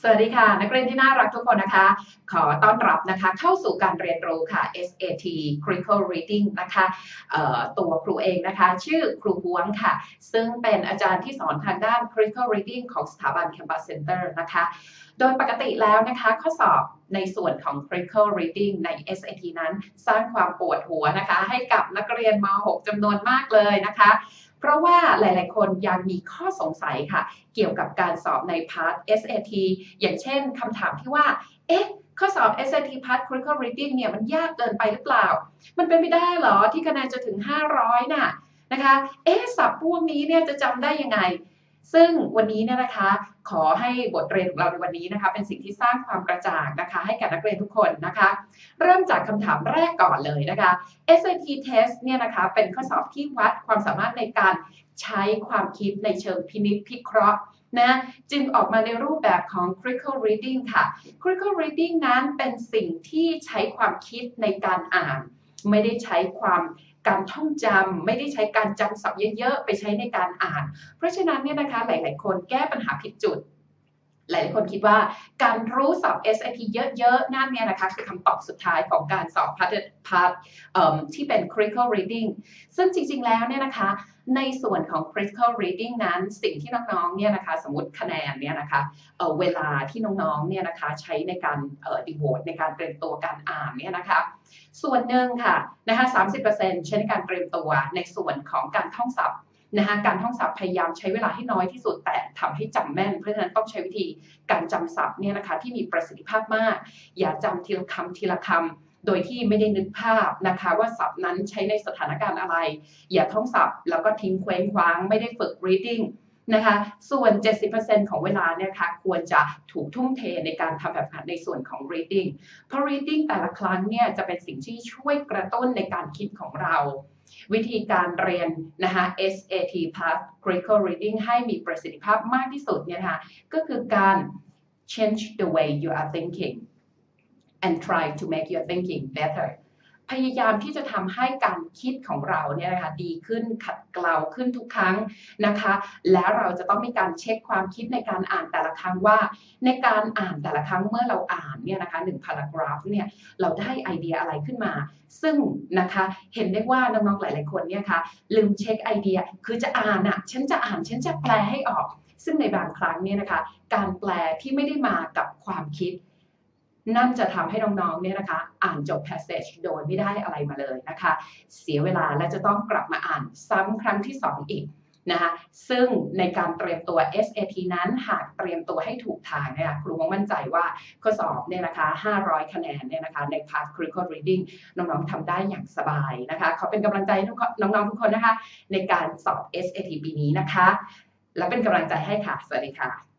สวัสดีค่ะ นักเรียนที่น่ารักทุกคนนะคะ ขอต้อนรับนะคะเข้าสู่การเรียนรู้ค่ะ SAT Critical Reading นะคะตัวครูเองนะคะ ชื่อครูพวงค่ะ ซึ่งเป็นอาจารย์ที่สอนทางด้าน Critical Reading ของสถาบัน Campus Center นะคะ โดยปกติแล้วนะคะ ข้อสอบในส่วนของ Critical Reading ใน SAT นั้น สร้างความปวดหัวนะคะ ให้กับนักเรียนม .6 จำนวนมากเลยนะคะ เพราะว่าหลาย ๆ คนยังมีข้อสงสัยค่ะ เกี่ยวกับการสอบในพาร์ท SAT อย่างเช่นคำถามที่ว่า เอ๊ะข้อสอบ SAT Part Critical Reading เนี่ยมันยากเกินไปหรือเปล่า มันเป็นไปได้หรอที่คะแนนจะถึง 500 น่ะนะคะ เอ๊ะสับพวกนี้เนี่ยจะจำได้ยังไง ซึ่งวันนี้เนี่ยนะคะ ขอให้บทเรียนของเราในวันนี้นะคะ เป็นสิ่งที่สร้างความกระจ่างนะคะ ให้กับนักเรียนทุกคนนะคะ เริ่มจากคำถามแรกก่อนเลยนะคะ SAT test เนี่ยนะคะ เป็นข้อสอบที่วัดความสามารถในการใช้ความคิดในเชิงพินิจพิเคราะห์นะจึงออกมาในรูปแบบของ critical reading ค่ะ critical reading นั้นเป็นสิ่งที่ใช้ความคิดในการอ่าน ไม่ได้ใช้ความ การท่องจำไม่ได้ใช้การจำศัพท์เยอะๆ ไปใช้ในการอ่าน เพราะฉะนั้นเนี่ยนะคะหลาย ๆ คนแก้ปัญหาผิดจุด หลายคนคิดว่าการรู้สอบ SAT เยอะๆ นั่นเนี่ยนะคะคือคำตอบสุดท้ายของการสอบพาร์ทพาร์ทที่เป็น critical reading ซึ่งจริงๆ แล้วเนี่ยนะคะ ในส่วนของ critical reading นั้นสิ่งที่น้องๆ เนี่ยนะคะสมมติคะแนนเนี่ยนะคะเเวลาที่น้องๆ เนี่ยนะคะใช้ในการดีโวตในการเตรียมตัวการอ่านเนี่ยนะคะ ส่วนหนึ่งค่ะนะคะ30%ใช้ในการเตรียมตัวในส่วนของการท่องศัพท์ นะคะการท่องศัพท์พยายามใช้เวลาให้น้อยที่สุดแต่ทำให้จำแม่น เพราะฉะนั้นต้องใช้วิธีการจำศัพท์เนี่ยนะคะที่มีประสิทธิภาพมาก อย่าจำทีละคำทีละคำโดยที่ไม่ได้นึกภาพนะคะว่าศัพท์นั้นใช้ในสถานการณ์อะไร อย่าท่องศัพท์ แล้วก็ทิ้งเคว้งคว้าง ไม่ได้ฝึก reading นะคะส่วน 70%ของเวลาเนี่ยคะควรจะถูกทุ่มเทในการทำแบบหัดในส่วนของ reading เพราะ reading แต่ละครั้งเนี่ยจะเป็นสิ่งที่ช่วยกระตุ้นในการคิดของเรา วิธีการเรียนนะคะ SAT Plus Critical Reading ให้มีประสิทธิภาพมากที่สุดเนี่ยนะคะก็คือการ change the way you are thinking and try to make your thinking better พยายามที่จะทำให้การคิดของเราเนี่ยนะคะดีขึ้นขัดเกลาขึ้นทุกครั้งนะคะ แล้วเราจะต้องมีการเช็คความคิดในการอ่านแต่ละครั้งว่า ในการอ่านแต่ละครั้งเมื่อเราอ่านเนี่ยนะคะหนึ่งพารากราฟเนี่ยเราได้ไอเดียอะไรขึ้นมา ซึ่งนะคะเห็นได้ว่าน้องๆหลายๆคนเนี่ยคะลืมเช็คไอเดียคือจะอ่านอะฉันจะอ่านฉันจะแปลให้ออก ซึ่งในบางครั้งเนี่ยนะคะ การแปลที่ไม่ได้มากับความคิด นั่นจะทำให้น้องๆเนี่ยนะคะอ่านจบ passage โดยไม่ได้อะไรมาเลยนะคะ เสียเวลาและจะต้องกลับมาอ่านซ้ำครั้งที่ 2 อีกนะคะซึ่งในการเตรียมตัว SAT นั้นหากเตรียมตัวให้ถูกทางเนี่ยครูมั่นใจว่าข้อสอบเนี่ยนะคะ 500 คะแนนเนี่ยนะคะใน Part Critical Reading น้องๆทำได้อย่างสบายนะคะเขาเป็นกำลังใจทุกน้องๆทุกคนนะคะ ในการสอบ SAT ปีนี้นะคะ และเป็นกำลังใจให้ค่ะ สวัสดีค่ะ